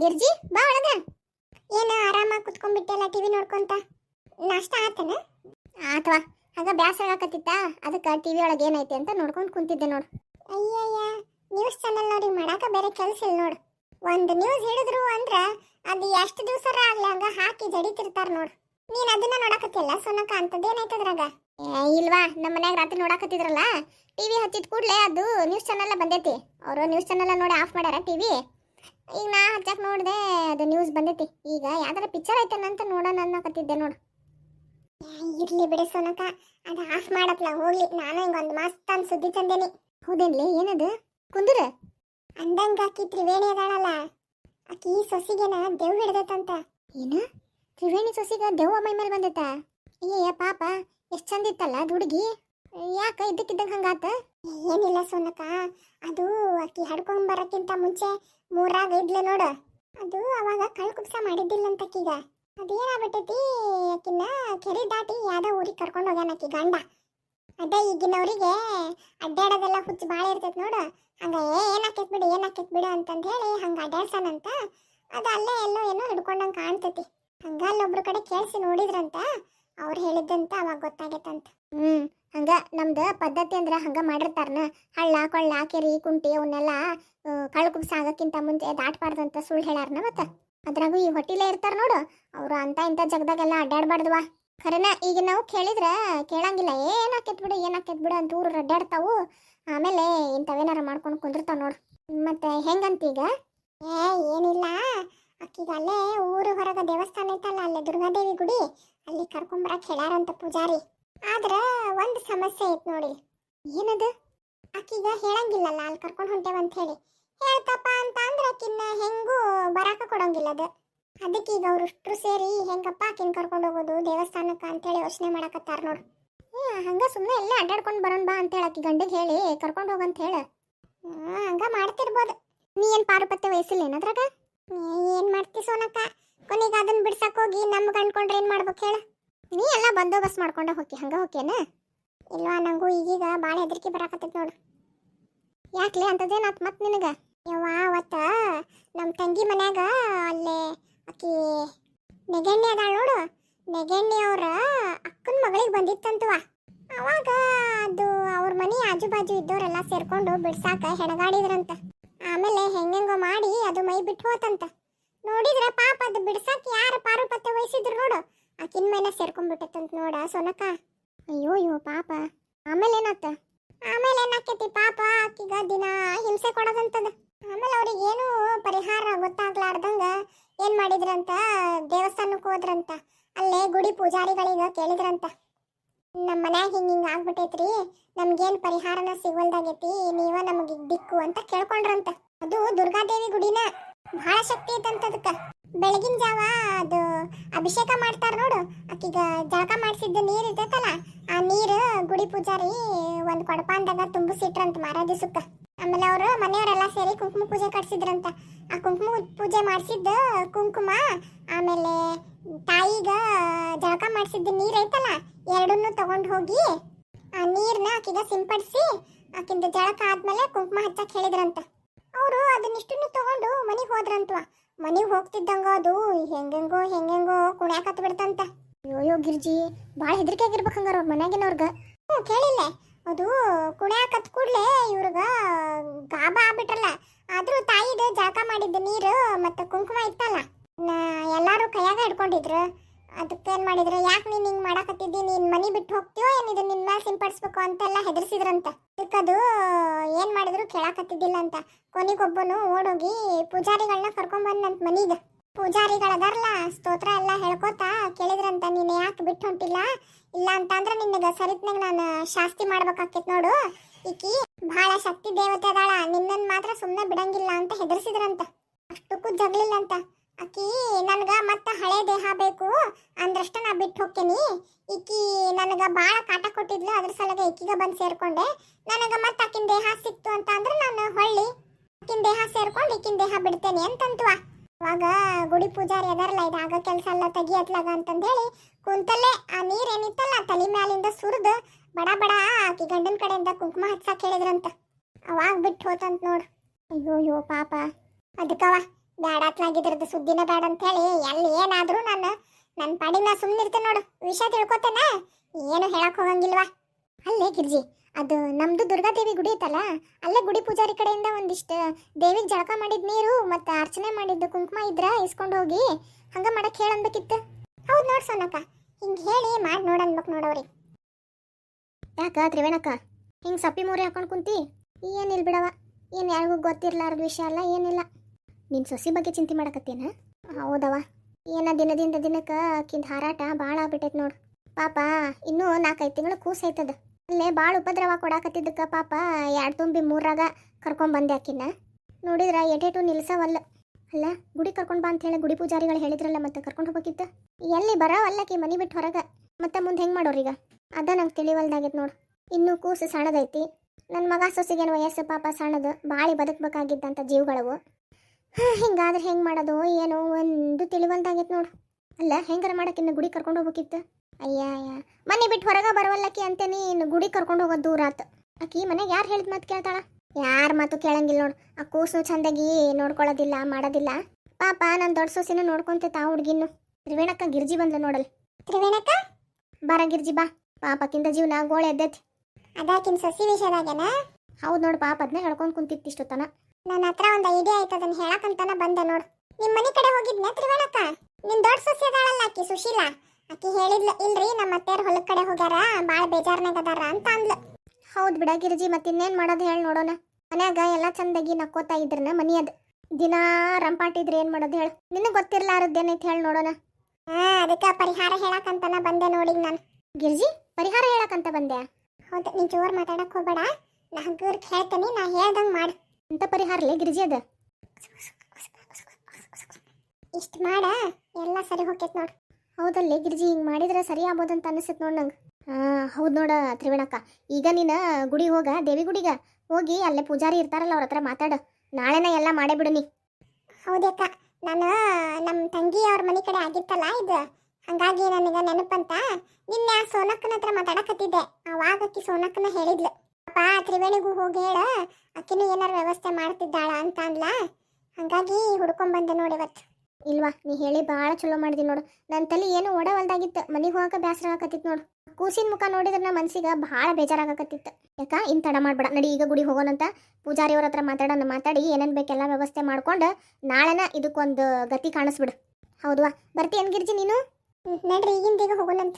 ಗಿರ್ಜಿ, ಬಾ ಒಳಗ. ಏನು ಆರಾಮಾಗಿ ಕುತ್ಕೊಂಡ್ಬಿಟ್ಟೆಲ್ಲ ಟಿವಿ ನೋಡ್ಕೊಂತ? ನಾಷ್ಟ ಆತನ? ಆತವಾ ಆಗ ಬ್ಯಾಸರ ಆಗಕತ್ತಿತ್ತ? ಅದಕ್ಕೆ ಟಿವಿ ಒಳಗೆ ಏನೈತೆ ಅಂತ ನೋಡ್ಕೊಂಡು ಕುಂತಿದ್ದೆ ನೋಡು. ಅಯ್ಯಯ್ಯ ನ್ಯೂಸ್ ಚಾನಲ್ ನೋಡಿ ಮಾಡಾಕ ಬೇರೆ ಕೆಲಸ ಇಲ್ಲ ನೋಡು. ಒಂದು ನ್ಯೂಸ್ ಹೇಳಿದ್ರು ಅಂದ್ರೆ ಅದು ಎಷ್ಟು ಆಗ್ಲಿ ಹಂಗ ಹಾಕಿ ಜಡಿತಿರ್ತಾರ ನೋಡು. ನೀನ್ ಅದನ್ನ ನೋಡಕತ್ತಿಲ್ಲ ಸೊನಕ ಅಂತದೇನೈತೆ ಅದ್ರಾಗ ಇಲ್ವಾ ನಮ್ಮ ಮನ್ಯಾಗ ರಾತ್ರಿ ನೋಡಕತ್ತಿದ್ರಲ್ಲ, ಟಿವಿ ಹಚ್ಚಿದ ಕೂಡಲೇ ಅದು ನ್ಯೂಸ್ ಚಾನಲ್ ಬಂದೈತಿ. ಅವರು ನ್ಯೂಸ್ ಚಾನೆಲ್ ನೋಡಿ ಆಫ್ ಮಾಡ್ಯಾರ ಟಿವಿ. ಈಗ ನಾ ಹಚ್ಚಕ್ ನೋಡಿದೆ ಅದು ನ್ಯೂಸ್ ಬಂದೈತಿ. ಈಗ ಯಾವ್ದಾರ ಪಿಕ್ಚರ್ ಐತೇನಂತ ನೋಡೋಣ ಅನ್ನಕತ್ತಿದ್ದೆ ನೋಡು. ಇರ್ಲಿ ಬಿಡಿ ಸೋನಕ ಅದು ಆಫ್ ಮಾಡತ್ಲ ಹೋಗ್ಲಿ. ನಾನು ಹಿಂಗ ಒಂದು ಮಸ್ತ್ ಅಂತ ಸುದ್ದಿ ತಂದೇನಿ. ಹೌದೇನ್ಲಿ ಏನದು? ಕುಂದ್ರ? ಅಂದಂಗ ಆಕಿ ತ್ರಿವೇಣಿ ಅದಾಳಲ್ಲ. ಆಕಿ ಸೊಸಿಗೆನ ದೇವ್ ಹಿಡ್ದೈತಂತ. ಏನ? ತ್ರಿವೇಣಿ ಸೊಸಿಗ ದೆವ್ವ ಮೈ ಮೇಲೆ ಬಂದೈತ? ಏ ಪಾಪ ಎಷ್ಟು ಚಂದಿತ್ತಲ್ಲ ಇತ್ತಲ್ಲ ಹುಡುಗಿ? ಯಾಕ ಇದಕ್ಕಿದ್ದಂಗೆ ಹಂಗಾತ? ಏನಿಲ್ಲ ಸೋನಕ ಅದು ಆಕಿ ಹಡ್ಕೊಂಡ್ ಬರೋಕ್ಕಿಂತ ಮುಂಚೆ ಮೂರಾಗ ಇದ್ಲು ನೋಡು. ಅದು ಅವಾಗ ಕಳ್ ಮಾಡಿದ್ದಿಲ್ಲ ಅಂತ ಆಕಿಗ ಅದೇನಾಗ್ಬಿಟ್ಟೈತಿ ಆಕಿನ ಕೆರೆ ದಾಟಿ ಯಾವ್ದೋ ಊರಿಗೆ ಕರ್ಕೊಂಡು ಹೋಗ್ಯಾನ ಆಕಿ ಗಂಡ. ಅದೇ ಈಗಿನವರಿಗೆ ಅಡ್ಡಾಡೋದೆಲ್ಲ ಹುಚ್ಚು ಭಾಳ ಇರ್ತೈತಿ ನೋಡು. ಹಂಗ ಏನಾಕೈತ್ ಬಿಡು ಏನಾಕೈತ್ ಬಿಡು ಅಂತಂದೇಳಿ ಹೇಳಿ ಹಂಗ ಅಡ್ಡಾಡ್ಸನಂತ ಅದು ಅಲ್ಲೇ ಎಲ್ಲೋ ಏನೋ ಹಿಡ್ಕೊಂಡಂಗೆ ಕಾಣ್ತೈತಿ. ಹಂಗ ಅಲ್ಲೊಬ್ರು ಕಡೆ ಕೇಳಿಸಿ ನೋಡಿದ್ರಂತ ಅವ್ರು ಹೇಳಿದ್ದಂತ ಅವಾಗ ಗೊತ್ತಾಗೈತಂತ. ಹ್ಮ್, ಹಂಗ ನಮ್ದು ಪದ್ಧತಿ ಅಂದ್ರ ಹಂಗ ಮಾಡಿರ್ತಾರನ. ಹಳ್ಳ, ಕೊಳ್ಳ, ಕೆರಿ, ಕುಂಟಿ ಅವನ್ನೆಲ್ಲ ಕಳ್ ಕುಬ್ಸ ಆಗಕ್ಕಿಂತ ಮುಂಚೆ ಅಂತ ಸುಳ್ಳು ಹೇಳಾರನ ಮತ್ತ? ಅದ್ರಾಗೂ ಈ ಹೊಟ್ಟಿಲೇ ಇರ್ತಾರ ನೋಡು. ಅವ್ರು ಅಂತ ಇಂಥ ಜಗದಾಗೆಲ್ಲ ಅಡ್ಡಾಡ್ಬಾರ್ದವಾ ಖರೇನ, ಈಗ ನಾವು ಕೇಳಿದ್ರೆ ಕೇಳಂಗಿಲ್ಲ. ಏನಾಕೈತ್ ಬಿಡು ಏನಾಕೈತ್ ಬಿಡು ಅಂತ ಊರು ಅಡ್ಡಾಡ್ತಾವು ಆಮೇಲೆ ಇಂಥವೇನಾರ ಮಾಡ್ಕೊಂಡು ಕುಂದಿರ್ತಾವ ನೋಡು. ಮತ್ತೆ ಹೆಂಗಂತೀಗ ಏ, ಏನಿಲ್ಲ. ಅಕ್ಕಿಗ ಅಲ್ಲೇ ಊರು ಹೊರಗ ದೇವಸ್ಥಾನ ಐತಲ್ಲ, ಅಲ್ಲೇ ದುರ್ಗಾದೇವಿ ಗುಡಿ. ಅಲ್ಲಿ ಕರ್ಕೊಂಬರಕ್ ಹೇಳ್ಯಾರಂತ ಪೂಜಾರಿ. ಆದ್ರ ಒಂದು ಸಮಸ್ಯೆ ಐತ್ ನೋಡಿ. ಏನದು? ಆಕಿಗ ಹೇಳಂಗಿಲ್ಲಲ್ಲ, ಅಲ್ಲಿ ಕರ್ಕೊಂಡು ಹೊಂಟೇವಂತ ಹೇಳಿ. ಹೇಳ್ತಪ್ಪ ಅಂತ ಅಂದ್ರೆ ಆಕಿನ್ನ ಹೆಂಗೂ ಬರಾಕ ಕೊಡಂಗಿಲ್ಲ ಅದು. ಅದಕ್ಕೆ ಈಗ ಅವ್ರು ಇಷ್ಟರು ಸೇರಿ ಹೆಂಗಪ್ಪ ಆಕಿನ ಕರ್ಕೊಂಡು ಹೋಗೋದು, ದೇವಸ್ಥಾನಕ್ಕ ಅಂತೇಳಿ ಯೋಚನೆ ಮಾಡಕತ್ತಾರ ನೋಡು. ಏ ಹಂಗ ಸುಮ್ಮನೆ ಎಲ್ಲ ಅಡ್ಡಾಡ್ಕೊಂಡು ಬರೋಣ ಬಾ ಅಂತ ಹೇಳಿ ಆಕಿ ಗಂಡಿಗೆ ಹೇಳಿ, ಕರ್ಕೊಂಡು ಹೋಗಂತ ಹೇಳ. ಹಂಗ ಮಾಡ್ತಿರ್ಬೋದು. ನೀ ಏನ್ ಪಾರುಪತ್ಯ ವಯಸ್ಸಿಲ್ಲ ಏನದ್ರಾಗ? ಏನ್ ಮಾಡ್ತಿ ಸೋನಕ್ಕ? ಕೊನೆಗೆ ಅದನ್ನ ಬಿಡ್ಸಕ್ ಹೋಗಿ ನಮ್ಗೆ ಅನ್ಕೊಂಡ್ರೆ ಏನ್ ಮಾಡ್ಬೇಕು ಹೇಳ. ನೀ ಎಲ್ಲ ಬಂದೋಬಸ್ತ್ ಮಾಡ್ಕೊಂಡೆ ಹೋಗಿ ಹಂಗ ಹೋಗೇನ ಇಲ್ವಾ ನಂಗೂ ಈಗೀಗ ಭಾಳ ಹೆದರಿಕೆ ಬರಾಕತ್ತೈತಿ ನೋಡು. ಯಾಕ್ಲೆ ಅಂತದೇನಾತ್ ಮತ್ತೆ ನಿನಗ? ಯವ್ವ, ಅವತ್ತ ನಮ್ಮ ತಂಗಿ ಮನ್ಯಾಗ ಅಲ್ಲೇ ಆಕಿ ನೆಗೆಣ್ಣೆ ಅದಾಳ ನೋಡು. ನೆಗೆಣ್ಣೆ ಅವ್ರ ಅಕ್ಕನ ಮಗಳಿಗೆ ಬಂದಿತ್ತಂತವ ಅವಾಗ ಅದು ಅವ್ರ ಮನೆ ಆಜು ಬಾಜು ಇದ್ದವರೆಲ್ಲ ಸೇರ್ಕೊಂಡು ಬಿಡ್ಸಾಕ ಹೆಣಗಾಡಿದ್ರಂತ. ಆಮೇಲೆ ಹೆಂಗೆಂಗೋ ಮಾಡಿ ಅದು ಮೈ ಬಿಟ್ಟು ಹೋತಂತ. ನೋಡಿದ್ರೆ ಪಾಪ ಅದು ಬಿಡ್ಸಾಕ ಯಾರು ಪಾರುಪತ್ಯ ವಹಿಸಿದ್ರು ನೋಡು. ಆಕಿನ ಮೇಲೆ ಸೇರ್ಕೊಂಡ್ಬಿಟ್ಟೈತಂತ ನೋಡ ಸೊನಕ ಅಯ್ಯೋ ಅಯ್ಯೋ, ಪಾಪ. ಆಮೇಲೆ ಏನಾತ? ಆಮೇಲೆ ಏನಾಕೈತಿ ಪಾಪ? ಆಕಿಗ ದಿನ ಹಿಂಸೆ ಕೊಡೋದಂತದ. ಆಮೇಲೆ ಅವ್ರಿಗೆ ಏನು ಪರಿಹಾರ ಗೊತ್ತಾಗ್ಲಾರ್ದಂಗ ಏನ್ ಮಾಡಿದ್ರಂತ? ದೇವಸ್ಥಾನಕ್ಕೆ ಹೋದ್ರಂತ? ಅಲ್ಲೇ ಗುಡಿ ಪೂಜಾರಿಗಳಿಗೆ ಕೇಳಿದ್ರಂತ? ನಮ್ಮ ಮನ್ಯಾಗ ಹಿಂಗ ಹಿಂಗ ಆಗ್ಬಿಟ್ಟೈತ್ರಿ. ನಮ್ಗೇನ್ ಪರಿಹಾರನ ಸಿಗೋಲ್ದಾಗೈತಿ ನೀವ ನಮಗೆ ದಿಕ್ಕು ಅಂತ ಕೇಳ್ಕೊಂಡ್ರಂತ. ಅದು ದುರ್ಗಾದೇವಿ ಗುಡಿನ. ಬಹಳ ಶಕ್ತಿ ಇದ್ದಂತದಕ್ಕ ಬೆಳಗಿನ ಜಾವ ಅದು ಅಭಿಷೇಕ ಮಾಡ್ತಾರ ನೋಡು. ಅಕ್ಕಿಗ ಜಳಕ ಮಾಡಿಸಿದ್ದ ನೀರ್ ಇರ್ತೈತಲ್ಲ, ಆ ನೀರು ಗುಡಿ ಪೂಜಾರಿ ಒಂದ್ ಕೊಡಪಾನ್ದಾಗ ತುಂಬಿಸಿಟ್ರಂತ ಮಾರ ದಿವಸಕ್ಕ ಆಮೇಲೆ ಅವರು ಮನೆಯವರೆಲ್ಲ ಸೇರಿ ಕುಂಕುಮ ಪೂಜೆ ಕಟ್ಸಿದ್ರಂತ. ಆ ಕುಂಕುಮ ಪೂಜೆ ಮಾಡಿಸಿದ್ದ ಕುಂಕುಮ, ಆಮೇಲೆ ತಾಯಿಗ ಜಳಕ ಮಾಡಿಸಿದ್ದ ನೀರ್ ಐತಲ್ಲ, ಎರಡನ್ನೂ ತಗೊಂಡು ಹೋಗಿ ಆ ನೀರ್ನ ಆಕಿಗ ಸಿಂಪಡಿಸಿ, ಆಕಿಂದ ಜಳಕ ಆದ್ಮೇಲೆ ಕುಂಕುಮ ಹಚ್ಚಕ್ ಹೇಳಿದ್ರಂತ. ಅವರು ಅದನ್ನಿಷ್ಟನ್ನು ತಗೊಂಡು ಮನೆಗೆ ಹೋದ್ರಂತ್ವ. ಮನೆಗೆ ಹೋಗ್ತಿದ್ದಂಗ ಅದು ಹೆಂಗೆಂಗೋ ಹೆಂಗೆಂಗೋ ಕುಣ್ಯಾಕತ್ ಬಿಡ್ತಂತ. ಅಯ್ಯೋ ಗಿರ್ಜಿ ಭಾಳ ಹೆದರಿಕೆ ಆಗಿರ್ಬೇಕು ಹಂಗಾರ ಅವ್ರ ಮನ್ಯಾಗಿನವ್ರಗ. ಹ್ಞೂ ಕೇಳಿಲ್ಲ. ಅದು ಕುಣ್ಯಾಕತ್ ಕೂಡಲೇ ಇವ್ರಿಗ ಗಾಬಾ ಆಗ್ಬಿಟ್ರಲ್ಲ ಆದ್ರೂ ತಾಯಿದ ಜಾಕ ಮಾಡಿದ್ದ ನೀರು ಮತ್ತೆ ಕುಂಕುಮ ಇತ್ತಲ್ಲ. ಎಲ್ಲಾರು ಕೈಯಾಗ ಹಿಡ್ಕೊಂಡಿದ್ರು. ಅದಕ್ಕೆ ಏನ್ ಮಾಡಿದ್ರು? ಯಾಕೆ ನೀನ್ ಹಿಂಗ್ ಮಾಡಾಕತ್ತಿದ್ದಿ? ನೀನ್ ಮನಿ ಬಿಟ್ಟು ಹೋಗ್ತೀಯೋ ಏನಿದು ನಿನ್ ಮೇಲೆ ಸಿಂಪಡಿಸ್ಬೇಕು ಅಂತೆಲ್ಲ ಹೆದರ್ಸಿದ್ರಂತ. ಅದಕ್ಕದು ಏನ್ ಮಾಡಿದ್ರು ಕೇಳಾಕತ್ತಿದ್ದಿಲ್ಲ ಅಂತ. ಕೊನೆಗೊಬ್ಬನು ಓಡೋಗಿ ಪೂಜಾರಿಗಳನ್ನ ಕರ್ಕೊಂಡ್ ಬಂದಂತ ಮನೀಗ. ಪೂಜಾರಿಗಳದಾರಲ್ಲ, ಸ್ತೋತ್ರ ಎಲ್ಲ ಹೇಳ್ಕೋತ ಕೇಳಿದ್ರಂತ, ನೀನ್ ಯಾಕೆ ಬಿಟ್ಟು ಹೊಂಟಿಲ್ಲ ಇಲ್ಲ ಅಂತಂದ್ರೆ ನಿನ್ನಗೆ ಸರಿತ್ನಾಗ ನಾನು ಶಾಸ್ತಿ ಮಾಡ್ಬೇಕಾಕೈತ್ ನೋಡು. ಈಕಿ ಬಹಳ ಶಕ್ತಿ ದೇವತೆ ಅದಾಳ, ನಿನ್ನನ್ ಮಾತ್ರ ಸುಮ್ಮನೆ ಬಿಡಂಗಿಲ್ಲ ಅಂತ ಹೆದರ್ಸಿದ್ರಂತ. ಅಷ್ಟಕ್ಕೂ ಜಗ್ಲಿಲ್ಲಂತ. ಆಕಿ ನನಗ ಮತ್ತೆ ಹಳೆ ದೇಹ ಬೇಕು. ಅಂದ್ರಷ್ಟ ನಾ ಬಿಟ್ಟು ಹೋಗ್ತೀನಿ. ಈಕಿ ನನಗ ಬಾಳ ಕಾಟ ಕೊಟ್ಟಿದ್ಲು, ಅದ್ರ ಸಲಗ ಈಕಿಗ ಬಂದು ಸೇರ್ಕೊಂಡೆ. ನನಗ ಮತ್ತೆ ಆಕಿನ ದೇಹ ಸಿಕ್ತು ಅಂತ ಅಂದ್ರೆ ನಾನು ಹೊಳ್ಳಿ ಆಕಿನ ದೇಹ ಸೇರ್ಕೊಂಡು ಈಕಿನ ದೇಹ ಬಿಡ್ತೇನೆ ಅಂತಂತುವ ಅವಾಗ ಗುಡಿ ಪೂಜಾರಿ ಅದಾರಲ್ಲ ಇದಾಗ ಕೆಲಸ ಎಲ್ಲ ತೆಗಿಯತ್ಲಾಗ ಅಂತಂದೇಳಿ ಕುಂತಲ್ಲೇ ಆ ನೀರ್ ಏನಿತ್ತಲ್ಲ ತಲೆ ಮ್ಯಾಲಿಂದ ಸುರಿದು ಬಡ ಬಡ ಆಕಿ ಗಂಡನ ಕಡೆಯಿಂದ ಕುಂಕುಮ ಹಚ್ಚಾಕ ಹೇಳಿದ್ರಂತ. ಅವಾಗ ಬಿಟ್ಟು ಹೋತಂತ ನೋಡು. ಅಯ್ಯೋ ಅಯ್ಯೋ ಪಾಪ. ಅದಕ್ಕವ ಬ್ಯಾಡತ್ಲಾಗಿದ್ರದ್ದು ಸುದ್ದಿನ ಬ್ಯಾಡ ಅಂತ ಹೇಳಿ ಎಲ್ಲಿ ಏನಾದ್ರೂ ನಾನು ನನ್ನ ಪಾಡಿಗೆ ನಾ ಸುಮ್ಮನಿರ್ತೇನೆ ನೋಡು, ವಿಷಯ ತಿಳ್ಕೊತೇನ. ಏನು ಹೇಳಕ್ ಹೋಗಂಗಿಲ್ವಾ? ಅಲ್ಲೇ ಗಿರ್ಜಿ, ಅದು ನಮ್ದು ದುರ್ಗಾದೇವಿ ಗುಡಿ ಐತಲ್ಲ, ಅಲ್ಲೇ ಗುಡಿ ಪೂಜಾರಿ ಕಡೆಯಿಂದ ಒಂದಿಷ್ಟು ದೇವಿಗೆ ಜಳಕ ಮಾಡಿದ ನೀರು ಮತ್ತು ಅರ್ಚನೆ ಮಾಡಿದ್ದು ಕುಂಕುಮ ಇದ್ರ ಇಸ್ಕೊಂಡು ಹೋಗಿ ಹಂಗೆ ಮಾಡಕ್ಕೆ ಹೇಳನ್ಬೇಕಿತ್ತು ಹೌದು ನೋಡ್ ಸೋನಕ್ಕ, ಹಿಂಗೆ ಹೇಳಿ ಮಾಡಿ ನೋಡನ್ಬೇಕು ನೋಡವ್ರಿ. ಯಾಕ ತ್ರಿವೇಣಕ್ಕ, ಹಿಂಗೆ ಸಪ್ಪಿ ಮೂರಿ ಹಾಕೊಂಡು ಕುಂತಿ? ಏನಿಲ್ಲ ಬಿಡವ, ಏನು ಯಾರಿಗೂ ಗೊತ್ತಿರ್ಲಾರ್ದ ವಿಷಯ ಅಲ್ಲ, ಏನಿಲ್ಲ. ನಿನ್ ಸೊಸಿ ಬಗ್ಗೆ ಚಿಂತೆ ಮಾಡಕತ್ತೇನ? ಹೌದವ ಏನ ದಿನದಿಂದ ದಿನಕ್ಕೆ ಆಕಿಂದ ಹಾರಾಟ ಭಾಳ ಆಗ್ಬಿಟ್ಟೈತೆ ನೋಡು. ಪಾಪ, ಇನ್ನೂ ನಾಲ್ಕೈದು ತಿಂಗಳು ಕೂಸ್ ಐತದ ಅಲ್ಲೇ ಭಾಳ ಉಪದ್ರವ ಕೊಡಾಕತ್ತಿದ್ದಕ್ಕೆ ಪಾಪ ಎರಡು ತುಂಬಿ ಮೂರಾಗ ಕರ್ಕೊಂಡ್ ಆಕಿನ ನೋಡಿದ್ರ ಎಟೇಟು ನಿಲ್ಸವಲ್ಲ. ಅಲ್ಲ, ಗುಡಿ ಕರ್ಕೊಂಡ್ ಬಾ ಅಂತ ಹೇಳಿ ಗುಡಿ ಪೂಜಾರಿಗಳು ಹೇಳಿದ್ರಲ್ಲ ಮತ್ತೆ ಕರ್ಕೊಂಡು ಹೋಗಬೇಕಿತ್ತು? ಎಲ್ಲಿ ಬರೋವಲ್ಲಕಿ ಮನಿ ಬಿಟ್ಟು ಹೊರಗ. ಮತ್ತೆ ಮುಂದೆ ಹೆಂಗ್ ಮಾಡೋರೀಗ ಅದ ನಂಗೆ ತಿಳಿವಲ್ದಾಗೈತೆ ನೋಡು. ಇನ್ನೂ ಕೂಸು ಸಣ್ಣದೈತಿ. ನನ್ನ ಮಗ ಸೊಸಿಗೇನು ವಯಸ್ಸು ಪಾಪ ಸಣ್ಣದು. ಬಾಳಿ ಬದುಕಬೇಕಾಗಿದ್ದಂಥ ಜೀವಗಳವು. ಹಿಂಗಾದ್ರೆ ಹೆಂಗೆ ಮಾಡೋದು ಏನೋ ಒಂದು ತಿಳಿವಂತಾಗೈತೆ ನೋಡು. ಅಲ್ಲ ಹೆಂಗಾರ ಮಾಡಕ್ಕೆ ಇನ್ನು ಗುಡಿ ಕರ್ಕೊಂಡು ಹೋಗ್ಬೇಕಿತ್ತು? ಅಯ್ಯ ಅಯ್ಯ ಮನೆ ಬಿಟ್ಟು ಹೊರಗೆ ಬರವಲ್ಲಕ್ಕಿ ಅಂತೇನಿ ಇನ್ನು ಗುಡಿ ಕರ್ಕೊಂಡು ಹೋಗೋದು ದೂರ ಆತು. ಆಕಿ ಮನೆಗೆ ಯಾರು ಹೇಳಿದ ಮಾತು ಕೇಳ್ತಾಳ? ಯಾರ ಮಾತು ಕೇಳಂಗಿಲ್ಲ ನೋಡು. ಆ ಕೂಸು ಚಂದಾಗಿ ನೋಡ್ಕೊಳ್ಳೋದಿಲ್ಲ ಮಾಡೋದಿಲ್ಲ. ಪಾಪ ನನ್ನ ದೊಡ್ಡ ಸೊಸಿನ ನೋಡ್ಕೊಂತೆ ಆ ಹುಡ್ಗಿನ್ನು. ತ್ರಿವೇಣಕ್ಕ ಗಿರ್ಜಿ ಬಂದ್ಲು ನೋಡಲ್ ತ್ರಿವೇಣಕ್ಕ? ಬಾರ ಗಿರ್ಜಿ ಬಾ. ಪಾಪಕ್ಕಿಂತ ಜೀವನ ಗೋಳೆ ಎದ್ದೈತಿ. ಅದಾಕಿನ ಸಸಿ ವಿಷಯದಾಗೇನ? ಹೌದು ನೋಡು ಪಾಪ ಅದನ್ನ ಹೇಳ್ಕೊಂಡು ಕುಂತಿತ್ತು ಇಷ್ಟೊತ್ತನ. ನನ್ನ ಹತ್ರ ಒಂದು ಐಡಿಯಾ ಆಯ್ತು ಅದನ್ನ ಹೇಳಕ್ಕಂತಾನ ಬಂದೆ ನೋಡು. ನಿಮ್ಮ ಮನೆ ಕಡೆ ಹೋಗಿದ್ನೆ ತ್ರಿವೇಣಕ್ಕ? ನಿನ್ ದೊಡ್ಡ ಸೊಸಿ ಅದಾಳಲ್ಲ ಆಕಿ ಸುಶೀಲ? ಆಕಿ ಹೇಳಿದ್ಲ ಇಲ್ರಿ ನಮ್ಮ ಅತ್ತೆಯರ್ ಹೊಲದ ಕಡೆ ಹೋಗ್ಯಾರ ಬಾಳ ಬೇಜಾರ್ನಾಗ ಅದಾರ ಅಂತ ಅಂದ್ಲು. ಹೌದು ಬಿಡ ಗಿರಿಜಿ ಮತ್ತೆ ಇನ್ನೇನ್ ಮಾಡೋದು ಹೇಳಿ ನೋಡೋಣ. ಮನ್ಯಾಗ ಎಲ್ಲ ಚಂದಾಗಿ ನಕ್ಕೋತಾ ಇದ್ರನ ಮನಿ ಅದ. ದಿನಾ ರಂಪಾಟಿದ್ರೆ ಏನ್ ಮಾಡೋದು ಹೇಳು. ನಿನಗೆ ಗೊತ್ತಿರ್ಲಾರದ್ದೇನೈತೆ ಹೇಳಿ ನೋಡೋಣ. ಹಾ ಅದಕ್ಕೆ ಪರಿಹಾರ ಹೇಳಕಂತನ ಬಂದೆ ನೋಡಿ ನಾನು. ಗಿರ್ಜಿ ಪರಿಹಾರ ಹೇಳಕಂತ ಬಂದೆ ಹೌದು ನೀನ್ ಜೋರ್ ಮಾತಾಡಕ್ ಹೋಗ್ಬೇಡ. ನಾ ಹಗ್ಗರ್ಕ್ ಹೇಳ್ತೇನೆ ನಾ ಹೇಳ್ದಂಗ್ ಮಾಡು. ಅಂತ ಪರಿಹಾರಲೇ ಗಿರಿಜಿ ಅದ? ಇಷ್ಟ ಮಾಡ, ಎಲ್ಲ ಸರಿ ಹೋಗ್ತೈತ್ ನೋಡು. ಹೌದಲ್ಲೇ ಗಿರಿಜಿ, ಹಿಂಗ್ ಮಾಡಿದ್ರೆ ಸರಿ ಆಗ್ಬೋದಂತ ಅನಿಸುತ್ತೆ ನೋಡ್ ನಂಗೆ. ಹಾ, ಹೌದು ನೋಡ ತ್ರಿವೇಣಕ್ಕ. ಈಗ ನೀನು ಗುಡಿ ಹೋಗ, ದೇವಿ ಗುಡಿಗ. ಹೋಗಿ ಅಲ್ಲೇ ಪೂಜಾರಿ ಇರ್ತಾರಲ್ಲ ಅವ್ರ ಹತ್ರ ಮಾತಾಡು. ನಾಳೆನ ಎಲ್ಲ ಮಾಡೇ ಬಿಡು ನೀ. ಹೌದಕ್ಕ ನಾನು ನಮ್ಮ ತಂಗಿ ಅವ್ರ ಮನೆ ಕಡೆ ಆಗಿತ್ತಲ್ಲ ಇದು. ಹಂಗಾಗಿ ನನಗೆ ನೆನಪಂತ, ನಿನ್ನೆ ಆ ಸೋನಕ್ಕನ ಹತ್ರ ಮಾತಾಡಕತ್ತಿದ್ದೆ. ಅವಾಗ ಆಕಿ ಸೋನಕ್ಕನ ಹೇಳಿದ್ಲು. ಅಪ್ಪ, ತ್ರಿವೇಣಿಗೂ ಹೋಗಿ ಹೇಳ. ಏನಾರು ವ್ಯವಸ್ಥೆ ಮಾಡ್ತಿದ್ದಾಳ ಅಂತ ಅಂದ್ಲ? ಹಂಗಾಗಿ ಹುಡ್ಕೊಂಬಂದೆ ನೋಡಿ ಇವತ್ತು. ಇಲ್ವಾ, ನೀ ಹೇಳಿ ಭಾಳ ಚಲೋ ಮಾಡಿದಿ ನೋಡು. ನನ್ನ ತಲೆ ಏನು ಓಡವಲ್ದಾಗಿತ್ತು ಮನೆಗೆ ಹೋಗಕ ಬೇಸರ ಆಗಕತ್ತಿತ್ತು ನೋಡು. ಕೂಸಿನ ಮುಖ ನೋಡಿದ್ರೆ ನಮ್ಮ ಮನ್ಸಿಗೆ ಭಾಳ ಬೇಜಾರಾಗಕತ್ತಿತ್ತು. ಯಾಕ? ಇನ್ ತಡ ಮಾಡ್ಬೇಡ. ನಡಿ, ಈಗ ಗುಡಿ ಹೋಗೋಣಂತ ಪೂಜಾರಿಯವ್ರ ಹತ್ರ ಮಾತಾಡೋಣ. ಮಾತಾಡಿ ಏನೇನು ಬೇಕೆಲ್ಲ ವ್ಯವಸ್ಥೆ ಮಾಡ್ಕೊಂಡು ನಾಳೆನ ಇದಕ್ಕೊಂದು ಗತಿ ಕಾಣಿಸ್ಬಿಡು. ಹೌದ್ವಾ? ಬರ್ತಿ ಗಿರ್ಜಿ ನೀನು? ನಡ್ರಿ, ಈಗಿಂದ ಈಗ ಹೋಗೋಣಂತ.